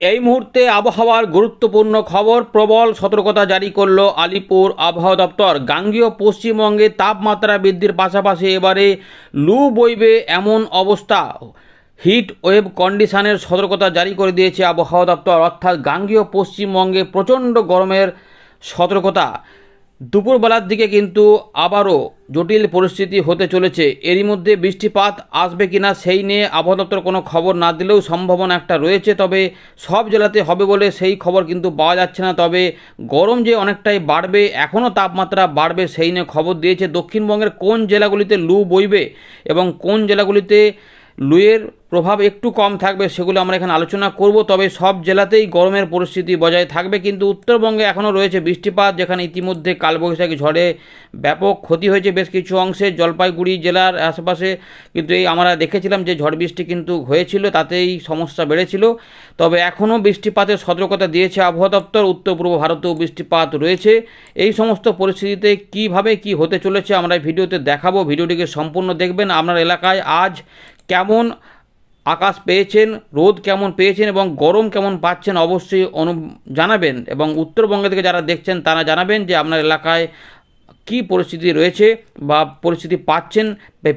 এই মুহূর্তে আবহাওয়ার গুরুত্বপূর্ণ খবর, প্রবল সতর্কতা জারি করল আলিপুর আবহাওয়া দপ্তর। গাঙ্গীয় পশ্চিমবঙ্গে তাপমাত্রা বৃদ্ধির পাশাপাশি এবারে লু বইবে এমন অবস্থা। হিট ওয়েভ কন্ডিশনের সতর্কতা জারি করে দিয়েছে আবহাওয়া দপ্তর, অর্থাৎ গাঙ্গীয় পশ্চিমবঙ্গে প্রচণ্ড গরমের সতর্কতা। দুপুরবেলার দিকে কিন্তু আবারও জটিল পরিস্থিতি হতে চলেছে। এরই মধ্যে বৃষ্টিপাত আসবে কিনা সেই নিয়ে আবহাওয়া কোনো খবর না দিলেও সম্ভাবনা একটা রয়েছে, তবে সব জেলাতে হবে বলে সেই খবর কিন্তু পাওয়া যাচ্ছে না। তবে গরম যে অনেকটাই বাড়বে, এখনও তাপমাত্রা বাড়বে সেই নিয়ে খবর দিয়েছে দক্ষিণবঙ্গের কোন জেলাগুলিতে লু বইবে এবং কোন জেলাগুলিতে লুয়ের প্রভাব একটু কম থাকবে সেগুলো আমরা এখানে আলোচনা করব। তবে সব জেলাতেই গরমের পরিস্থিতি বজায় থাকবে। কিন্তু উত্তরবঙ্গে এখনও রয়েছে বৃষ্টিপাত, যেখানে ইতিমধ্যে কালবৈশাখী ঝড়ে ব্যাপক ক্ষতি হয়েছে বেশ কিছু অংশে। জলপাইগুড়ি জেলার আশেপাশে কিন্তু এই আমরা দেখেছিলাম যে ঝড় বৃষ্টি কিন্তু হয়েছিল, তাতেই সমস্যা বেড়েছিল। তবে এখনও বৃষ্টিপাতের সতর্কতা দিয়েছে আবহাওয়া দপ্তর। উত্তর পূর্ব ভারতেও বৃষ্টিপাত রয়েছে। এই সমস্ত পরিস্থিতিতে কীভাবে কি হতে চলেছে আমরা ভিডিওতে দেখাবো। ভিডিওটিকে সম্পূর্ণ দেখবেন। আপনার এলাকায় আজ কেমন আকাশ পেয়েছেন, রোদ কেমন পেয়েছেন এবং গরম কেমন পাচ্ছেন অবশ্যই অনু, জানাবেন এবং উত্তরবঙ্গ থেকে যারা দেখছেন তারা জানাবেন যে আপনার এলাকায় কী পরিস্থিতি রয়েছে বা পরিস্থিতি পাচ্ছেন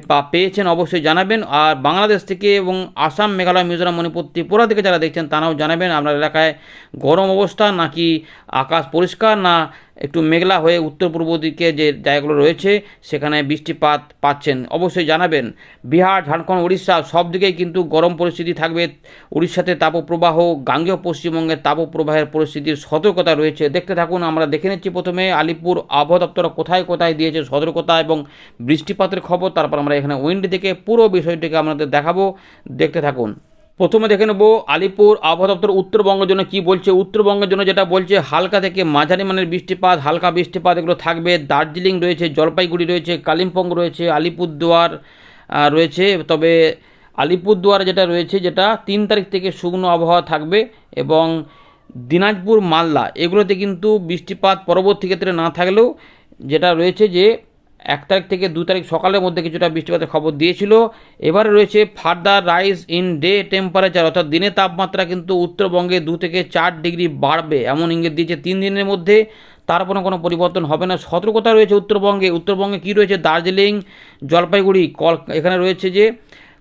বা পেয়েছেন অবশ্যই জানাবেন। আর বাংলাদেশ থেকে এবং আসাম মেঘালয়, মিজোরাম, মণিপুর, ত্রিপুরা থেকে যারা দেখছেন তারাও জানাবেন আপনার এলাকায় গরম অবস্থা নাকি আকাশ পরিষ্কার না একটু মেঘলা হয়ে উত্তর পূর্ব দিকে যে জায়গাগুলো রয়েছে, সেখানে বৃষ্টিপাত পাচ্ছেন। অবশ্যই জানাবেন, বিহার, ঝাড়খণ্ড, উড়িষ্যা সব দিকেই কিন্তু গরম পরিস্থিতি থাকবে। উড়িষ্যাতে তাপপ্রবাহ, গাঙ্গেয় পশ্চিমবঙ্গের তাপপ্রবাহের পরিস্থিতির সতর্কতা রয়েছে। দেখতে থাকুন, আমরা দেখে নিচ্ছি প্রথমে আলিপুর আবহাওয়া দপ্তর কোথায় কোথায় দিয়েছে সতর্কতা এবং বৃষ্টিপাতের খবর। তারপর আমরা এখানে উইন্ড থেকে পুরো বিষয়টিকে আপনাদের দেখাবো। দেখতে থাকুন। প্রথমে দেখে নেব আলিপুর আবহাওয়া দপ্তর উত্তরবঙ্গের জন্য কি বলছে। উত্তরবঙ্গের জন্য যেটা বলছে, হালকা থেকে মাঝারি মানের বৃষ্টিপাত, হালকা বৃষ্টিপাত এগুলো থাকবে। দার্জিলিং রয়েছে, জলপাইগুড়ি রয়েছে, কালিম্পং রয়েছে, আলিপুরদুয়ার রয়েছে। তবে আলিপুরদুয়ার যেটা রয়েছে, যেটা তিন তারিখ থেকে শুকনো আবহাওয়া থাকবে এবং দিনাজপুর, মালদা এগুলোতে কিন্তু বৃষ্টিপাত পরবর্তী ক্ষেত্রে না থাকলেও যেটা রয়েছে যে এক তারিখ থেকে দু তারিখ সকালের মধ্যে কিছুটা বৃষ্টিপাতের খবর দিয়েছিল। এবারে রয়েছে further rise in day temperature, অর্থাৎ দিনের তাপমাত্রা কিন্তু উত্তরবঙ্গে দু থেকে চার ডিগ্রি বাড়বে। এমন ইঙ্গিত দিয়েছে তিন দিনের মধ্যে। তারপরে কোনো কোনো পরিবর্তন হবে না। সতর্কতা রয়েছে উত্তরবঙ্গে। উত্তরবঙ্গে কি রয়েছে? দার্জিলিং, জলপাইগুড়ি, কল এখানে রয়েছে যে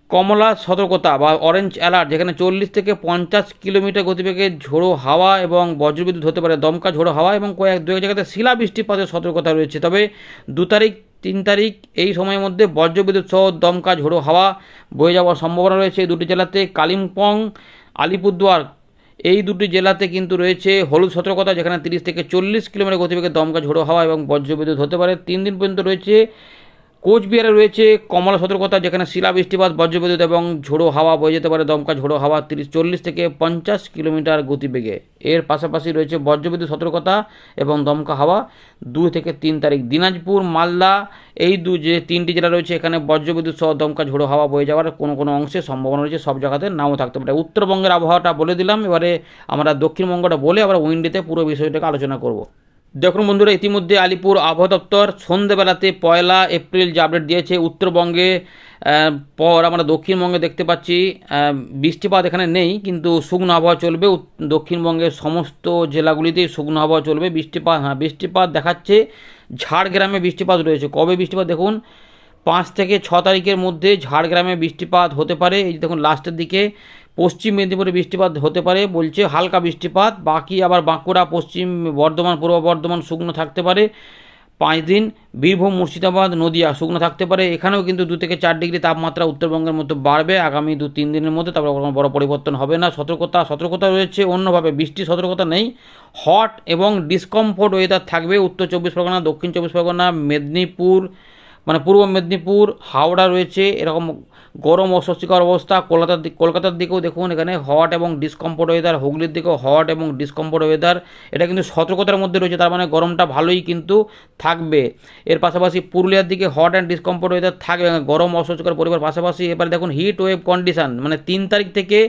কমলা সতর্কতা বা অরেঞ্জ অ্যালার্ট যেখানে চল্লিশ থেকে পঞ্চাশ কিলোমিটার গতিবেগে ঝোড়ো হাওয়া এবং বজ্রবিদ্যুৎ হতে পারে দমকা ঝোড়ো হাওয়া এবং কয়েক দু এক জায়গাতে শিলা বৃষ্টিপাতের সতর্কতা রয়েছে। তবে দু তারিখ তিন তারিখ, এই সময়ের মধ্যে বজ্রবিদ্যুৎ সহ দমকা ঝোড়ো হাওয়া বয়ে যাওয়ার সম্ভাবনা রয়েছে। দুটি জেলাতে কালিম্পং, আলিপুরদুয়ার, এই দুটি জেলাতে কিন্তু রয়েছে হলুদ সতর্কতা, যেখানে তিরিশ থেকে চল্লিশ কিলোমিটার গতিবেগে দমকা ঝোড়ো হাওয়া এবং বজ্রবিদ্যুৎ হতে পারে। তিন দিন পর্যন্ত রয়েছে কোচবিহারে রয়েছে কমলা সতর্কতা, যেখানে শিলা বৃষ্টিপাত, বজ্রবিদ্যুৎ এবং ঝোড়ো হাওয়া বয়ে যেতে পারে। দমকা ঝোড়ো হাওয়া তিরিশ, চল্লিশ থেকে পঞ্চাশ কিলোমিটার গতিবেগে। এর পাশাপাশি রয়েছে বজ্রবিদ্যুৎ সতর্কতা এবং দমকা হাওয়া দুই থেকে তিন তারিখ। দিনাজপুর, মালদা, এই দু যে তিনটি জেলা রয়েছে, এখানে বজ্রবিদ্যুৎ সহ দমকা ঝোড়ো হাওয়া বয়ে যাওয়ার কোনো কোনো অংশে সম্ভাবনা রয়েছে। সব জায়গাতে নাও থাকতে পারে। উত্তরবঙ্গের আবহাওয়াটা বলে দিলাম। এবারে আমরা দক্ষিণবঙ্গটা বলে আবার উইন্ডিতে পুরো বিষয়টাকে আলোচনা করব। দেখুন বন্ধুরা, ইতিমধ্যে আলিপুর আবহাওয়া দপ্তর সন্ধেবেলাতে পয়লা এপ্রিল যে আপডেট দিয়েছে, উত্তরবঙ্গে পর আমরা দক্ষিণবঙ্গে দেখতে পাচ্ছি বৃষ্টিপাত এখানে নেই, কিন্তু শুকনো আবহাওয়া চলবে। দক্ষিণবঙ্গের সমস্ত জেলাগুলিতেই শুকনো আবহাওয়া চলবে। বৃষ্টিপাত হ্যাঁ বৃষ্টিপাত দেখাচ্ছে, ঝাড়গ্রামে বৃষ্টিপাত রয়েছে। কবে বৃষ্টিপাত দেখুন? পাঁচ থেকে ছ তারিখের মধ্যে ঝাড়গ্রামে বৃষ্টিপাত হতে পারে। এই দেখুন লাস্টের দিকে পশ্চিম মেদিনীপুরে বৃষ্টিপাত হতে পারে বলছে হালকা বৃষ্টিপাত, বাকি আবার বাঁকুড়া, পশ্চিম বর্ধমান, পূর্ব বর্ধমান শুকনো থাকতে পারে। পাঁচ দিন বীরভূম, মুর্শিদাবাদ, নদিয়া শুকনো থাকতে পারে। এখানেও কিন্তু দু থেকে চার ডিগ্রি তাপমাত্রা উত্তরবঙ্গের মধ্যে বাড়বে। আগামী দু তিন দিনের মধ্যে তারপর কোনো বড় পরিবর্তন হবে না। সতর্কতা সতর্কতা রয়েছে অন্যভাবে। বৃষ্টি সতর্কতা নেই। হট এবং ডিসকমফোর্ট ওয়েদার থাকবে। উত্তর চব্বিশ পরগনা, দক্ষিণ চব্বিশ পরগনা, মেদিনীপুর মানে পূর্ব মেদিনীপুর, হাওড়া রয়েছে, এরকম গরম অস্বস্তিকর অবস্থা। কলকাতার দিক কলকাতার দিকেও দেখুন, এখানে হট এবং ডিসকমফোর্ট ওয়েদার হুগলির দিকেও হট এবং ডিসকমফোর্ট ওয়েদার এটা কিন্তু সতর্কতার মধ্যে রয়েছে, তার মানে গরমটা ভালোই কিন্তু থাকবে। এর পাশাপাশি পুরুলিয়ার দিকে হট অ্যান্ড ডিসকমফোর্ট ওয়েদার থাকবে গরম অস্বস্তিকর পরিবার পাশাপাশি এবার দেখুন হিট ওয়েভ কন্ডিশন মানে তিন তারিখ থেকে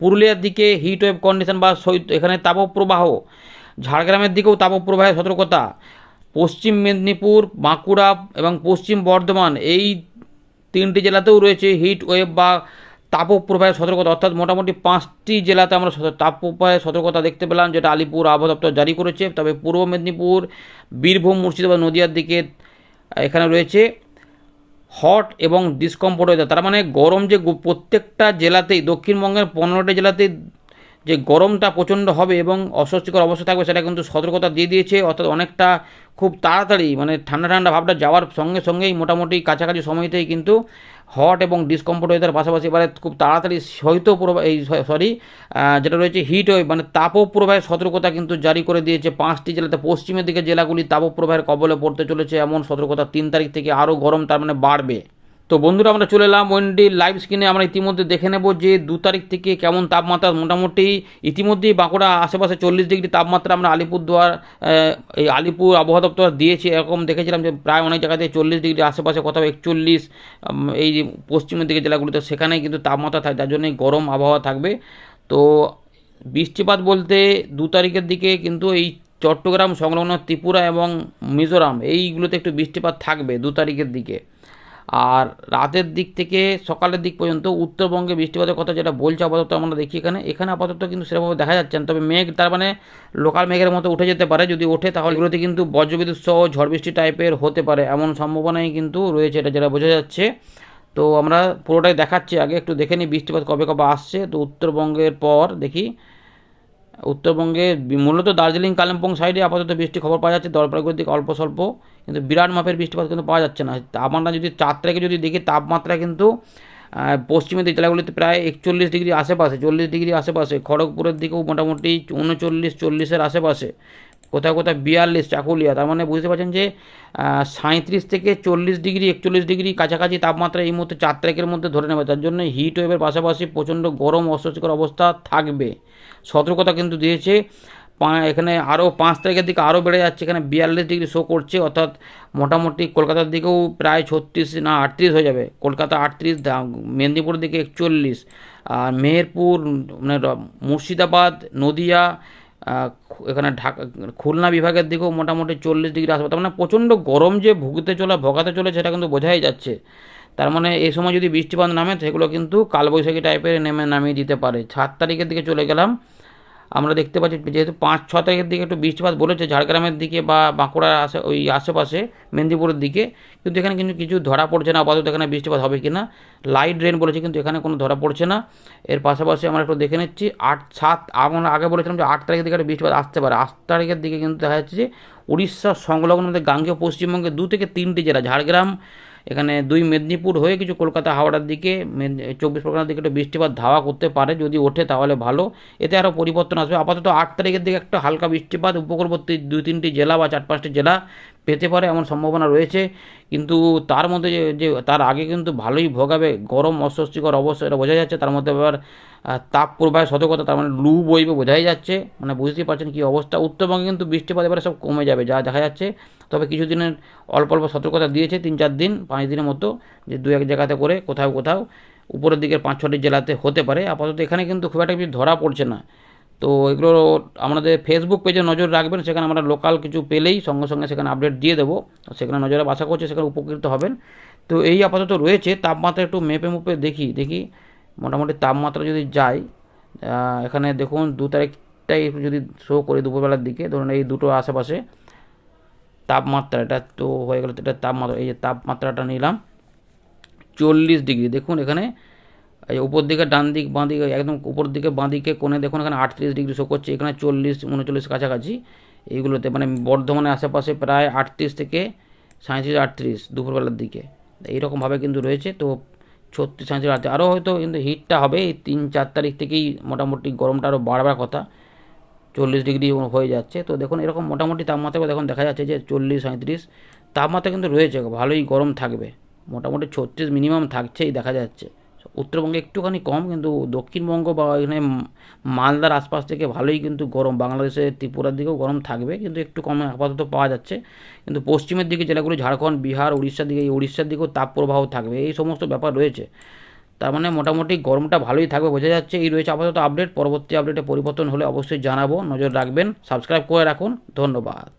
পুরুলিয়ার দিকে হিট ওয়েভ কন্ডিশন বা এখানে তাপপ্রবাহ। ঝাড়গ্রামের দিকেও তাপপ্রবাহের সতর্কতা। পশ্চিম মেদিনীপুর, বাঁকুড়া এবং পশ্চিম বর্ধমান এই তিনটি জেলাতেও রয়েছে হিট ওয়েভ বা তাপপ্রবাহের সতর্কতা। অর্থাৎ মোটামুটি পাঁচটি জেলাতে আমরা তাপপ্রবাহের সতর্কতা দেখতে পেলাম, যেটা আলিপুর আবহাওয়া দপ্তর জারি করেছে। তবে পূর্ব মেদিনীপুর, বীরভূম, মুর্শিদাবাদ, নদিয়ার দিকে এখানে রয়েছে হট এবং ডিসকমফোর্ট ওয়েদার তার মানে গরম যে প্রত্যেকটা জেলাতেই, দক্ষিণবঙ্গের পনেরোটা জেলাতেই যে গরমটা প্রচণ্ড হবে এবং অস্বস্তিকর অবস্থা থাকবে সেটা কিন্তু সতর্কতা দিয়ে দিয়েছে, অর্থাৎ অনেকটা খুব তাড়াতাড়ি মানে ঠান্ডা ঠান্ডা ভাবটা যাওয়ার সঙ্গে সঙ্গেই মোটামুটি কাছাকাছি সময়তেই কিন্তু হট এবং ডিসকমফোর্ট ওয়েদার পাশাপাশি এবারে খুব তাড়াতাড়ি শৈত্যপ্রবাহ এই সরি যেটা রয়েছে হিট ওয়েভ মানে তাপপ্রবাহের সতর্কতা কিন্তু জারি করে দিয়েছে পাঁচটি জেলাতে। পশ্চিমের দিকে জেলাগুলি তাপপ্রবাহের কবলে পড়তে চলেছে, এমন সতর্কতা তিন তারিখ থেকে আরও গরম, তার মানে বাড়বে। তো বন্ধুরা, আমরা চলে এলাম ওয়েন্ডি লাইভ স্ক্রিনে আমরা ইতিমধ্যে দেখে নেব যে দু তারিখ থেকে কেমন তাপমাত্রা মোটামুটি। ইতিমধ্যেই বাঁকুড়া আশেপাশে চল্লিশ ডিগ্রি তাপমাত্রা আমরা আলিপুরদুয়ার এই আলিপুর আবহাওয়া দপ্তর দিয়েছে। এরকম দেখেছিলাম যে প্রায় অনেক জায়গাতে চল্লিশ ডিগ্রি আশেপাশে, কোথাও একচল্লিশ এই পশ্চিমের দিকে জেলাগুলিতে সেখানে কিন্তু তাপমাত্রা থাকে, যার জন্যই গরম আবহাওয়া থাকবে। তো বৃষ্টিপাত বলতে দু তারিখের দিকে কিন্তু এই চট্টগ্রাম, সংলগ্ন ত্রিপুরা এবং মিজোরাম, এইগুলোতে একটু বৃষ্টিপাত থাকবে দু তারিখের দিকে। আর রাতের দিক থেকে সকালের দিক পর্যন্ত উত্তরবঙ্গে বৃষ্টিপাতের কথা যেটা বলছে আপাতত আমরা দেখি এখানে। এখানে আপাতত কিন্তু সেরকমভাবে দেখা যাচ্ছে না। তবে মেঘ, তার মানে লোকাল মেঘের মতো উঠে যেতে পারে। যদি ওঠে তাহলে এগুলোতে কিন্তু বজ্রবিদ্যুৎ সহ ঝড় বৃষ্টি টাইপের হতে পারে। এমন সম্ভাবনাই কিন্তু রয়েছে, এটা যেটা বোঝা যাচ্ছে। তো আমরা পুরোটাই দেখাচ্ছি। আগে একটু দেখে নিই বৃষ্টিপাত কবে কবে আসছে। তো উত্তরবঙ্গের পর দেখি উত্তরবঙ্গে মূলত দার্জিলিং, কালিম্পং সাইডে আপাতত বৃষ্টি খবর পাওয়া যাচ্ছে। দরপাড়গুলোর দিকে অল্প স্বল্প, কিন্তু বিরাট মাপের বৃষ্টিপাত কিন্তু পাওয়া যাচ্ছে না। আমরা যদি চার তারিখে যদি দেখি, তাপমাত্রা কিন্তু পশ্চিমের দিক জেলাগুলিতে প্রায় একচল্লিশ ডিগ্রি আশেপাশে, চল্লিশ ডিগ্রি আশেপাশে। খড়গপুরের দিকেও মোটামুটি উনচল্লিশ, চল্লিশের আশেপাশে। কোথাও কোথাও বিয়াল্লিশ, চাকুলিয়া। তার মানে বুঝতে পারছেন যে সাঁত্রিশ থেকে চল্লিশ ডিগ্রি, একচল্লিশ ডিগ্রি কাছাকাছি তাপমাত্রা এই মুহূর্তে চার তারিখের মধ্যে ধরে নেবে। তার জন্য হিট ওয়েভের পাশাপাশি প্রচণ্ড গরম, অস্বস্তিকর অবস্থা থাকবে। সতর্কতা কিন্তু দিয়েছে। এখানে আরও পাঁচ তারিখের দিকে আরও বেড়ে যাচ্ছে। এখানে বিয়াল্লিশ ডিগ্রি শো করছে। অর্থাৎ মোটামুটি কলকাতার দিকেও প্রায় ছত্রিশ না আটত্রিশ হয়ে যাবে। কলকাতা আটত্রিশ মেদিনীপুরের দিকে একচল্লিশ। আর মেহেরপুর মানে মুর্শিদাবাদ, নদিয়া এখানে ঢাকা খুলনা বিভাগের দিকেও মোটামুটি চল্লিশ ডিগ্রি আসবে। তার মানে প্রচণ্ড গরম যে ভুগতে চলে, ভোগাতে চলে, সেটা কিন্তু বোঝাই যাচ্ছে। তার মানে এই সময় যদি বৃষ্টিপাত নামে, সেগুলো কিন্তু কালবৈশাখী টাইপের নেমে নামিয়ে দিতে পারে। সাত তারিখের দিকে চলে গেলাম। আমরা দেখতে পাচ্ছি যেহেতু পাঁচ, ছ তারিখের দিকে একটু বৃষ্টিপাত বলেছে ঝাড়গ্রামের দিকে বা বাঁকুড়ার আশে ওই আশেপাশে, মেদিনীপুরের দিকে, কিন্তু এখানে কিন্তু কিছু ধরা পড়ছে না, আপাতত এখানে বৃষ্টিপাত হবে কি না লাইট রেন বলেছে কিন্তু এখানে কোনো ধরা পড়ছে না, এর পাশাপাশি আমরা একটু দেখে নিচ্ছি, আট, সাত, আমরা আগে বলেছিলাম যে আট তারিখের দিকে একটা বৃষ্টিপাত আসতে পারে, আট তারিখের দিকে কিন্তু দেখা যাচ্ছে যে উড়িষ্যা সংলগ্ন গাঙ্গেয় পশ্চিমবঙ্গে দু থেকে তিনটি জেলা, ঝাড়গ্রাম এখানে দুই মেদিনীপুর হয়ে কিছু কলকাতা, হাওড়ার দিকে চব্বিশ পরগনার দিকে একটু বৃষ্টিপাত ধাওয়া করতে পারে, যদি ওঠে তাহলে ভালো। এতে আরও পরিবর্তন আসবে। আপাতত আট তারিখের দিকে একটা হালকা বৃষ্টিপাত, উপকূলবর্তী দুই তিনটি জেলা বা চার পাঁচটি জেলা পেতে পারে এমন সম্ভাবনা রয়েছে। কিন্তু তার মধ্যে যে তার আগে কিন্তু ভালোই ভোগাবে। গরম, অস্বস্তিকর অবস্থা এটা বোঝা যাচ্ছে। তার মধ্যে আবার তাপ প্রবাহের সতর্কতা, তার মানে লু বইবে বোঝাই যাচ্ছে। মানে বুঝতেই পারছেন কী অবস্থা। উত্তরবঙ্গে কিন্তু বৃষ্টিপাত এবারে সব কমে যাবে, যা দেখা যাচ্ছে। তবে কিছুদিনের অল্প অল্প সতর্কতা দিয়েছে তিন, চার দিন, পাঁচ দিনের মতো যে দু, এক জায়গাতে করে কোথাও কোথাও, উপরের দিকের পাঁচ, ছটি জেলাতে হতে পারে। আপাতত এখানে কিন্তু খুব একটা কিছু ধরা পড়ছে না। তো এগুলো আমাদের ফেসবুক পেজে নজর রাখবেন, সেখানে আমরা লোকাল কিছু পেলেই সঙ্গে সঙ্গে সেখানে আপডেট দিয়ে দেবো। সেখানে নজরে আশা করছি সেখানে উপকৃত হবেন। তো এই আপাতত রয়েছে, তাপমাত্রা একটু মেপে মুপে দেখি দেখি মোটামুটি তাপমাত্রা যদি যায় এখানে দেখুন দু তারিখটাই যদি শো করি দুপুরবেলার দিকে, ধরুন এই দুটো আশেপাশে তাপমাত্রা, এটা তো হয়ে গেল, এটা তাপমাত্রা, এই যে তাপমাত্রাটা নিলাম, চল্লিশ ডিগ্রি। দেখুন এখানে এই উপর দিকে ডান দিক, বাঁ দিকে একদম উপর দিকে, বাঁ দিকে কোণে দেখুন এখানে আটত্রিশ ডিগ্রি শো করছে, এখানে চল্লিশ, উনচল্লিশ কাছাকাছি। এইগুলোতে মানে বর্ধমানের আশেপাশে প্রায় আটত্রিশ থেকে সাঁত্রিশ আটত্রিশ দুপুরবেলার দিকে। এইরকমভাবে কিন্তু রয়েছে, তো ছত্রিশ সাঁত্রিশ আটত্রিশ। আরও হয়তো কিন্তু হিটটা হবে, এই তিন, চার তারিখ থেকেই মোটামুটি গরমটা আরও বাড়বার কথা। চল্লিশ ডিগ্রি হয়ে যাচ্ছে, তো দেখুন এরকম মোটামুটি তাপমাত্রা দেখুন, দেখা যাচ্ছে যে চল্লিশ সাঁত্রিশ তাপমাত্রা কিন্তু রয়েছে, ভালোই গরম থাকবে। মোটামুটি ছত্রিশ মিনিমাম থাকছেই, দেখা যাচ্ছে। উত্তরবঙ্গে একটুখানি কম, কিন্তু দক্ষিণবঙ্গ বা এখানে মালদার আশপাশ থেকে ভালোই কিন্তু গরম। বাংলাদেশের ত্রিপুরার দিকেও গরম থাকবে, কিন্তু একটু কমে আপাতত পাওয়া যাচ্ছে। কিন্তু পশ্চিমের দিকে জেলাগুলি ঝাড়খণ্ড, বিহার, উড়িষ্যার দিকে, এই উড়িষ্যার দিকেও তাপপ্রবাহ থাকবে। এই সমস্ত ব্যাপার রয়েছে। তার মানে মোটামুটি গরমটা ভালোই থাকবে বোঝা যাচ্ছে। এই রয়েছে আপাতত আপডেট পরবর্তী আপডেটে পরিবর্তন হলে অবশ্যই জানাব। নজর রাখবেন সাবস্ক্রাইব করে রাখুন। ধন্যবাদ।